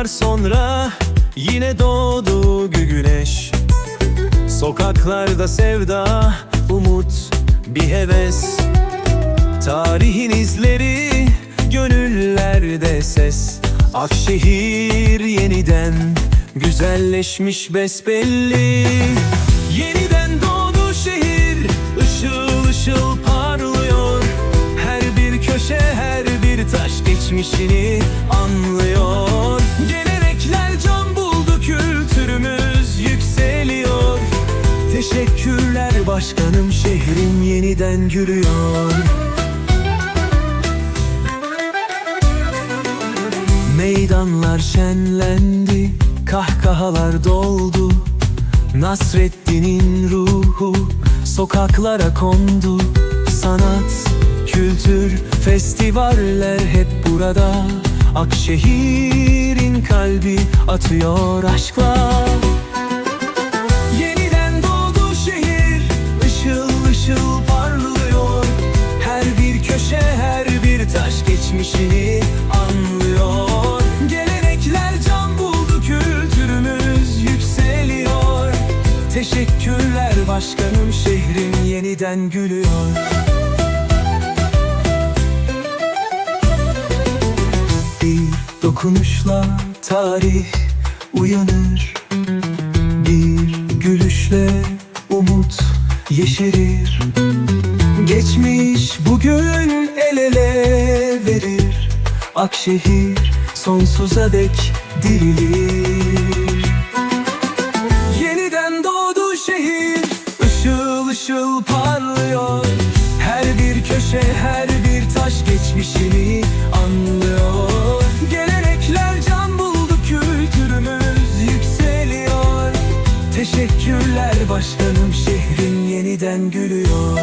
Yıllar sonra yine doğdu güneş. Sokaklarda sevda, umut, bir heves. Tarihin izleri gönüllerde ses. Akşehir yeniden güzelleşmiş besbelli. Yeniden doğdu şehir ışıl ışıl parlıyor. Her bir köşe her bir taş geçmişini Teşekkürler başkanım, şehrim yeniden gülüyor. Meydanlar şenlendi, kahkahalar doldu. Nasreddin'in ruhu sokaklara kondu. Sanat, kültür, festivaller hep burada. Akşehir'in kalbi atıyor aşkla geçmişini anlıyor. Gelenekler can buldu, kültürümüz yükseliyor. Teşekkürler başkanım, şehrim yeniden gülüyor. Bir dokunuşla tarih uyanır. Bir gülüşle umut yeşerir. Geçmiş bugün el ele verir. Akşehir sonsuza dek dirilir. Yeniden doğdu şehir ışıl ışıl parlıyor. Her bir köşe her bir taş geçmişini anlıyor. Gelenekler can buldu kültürümüz yükseliyor. Teşekkürler başkanım şehrin yeniden gülüyor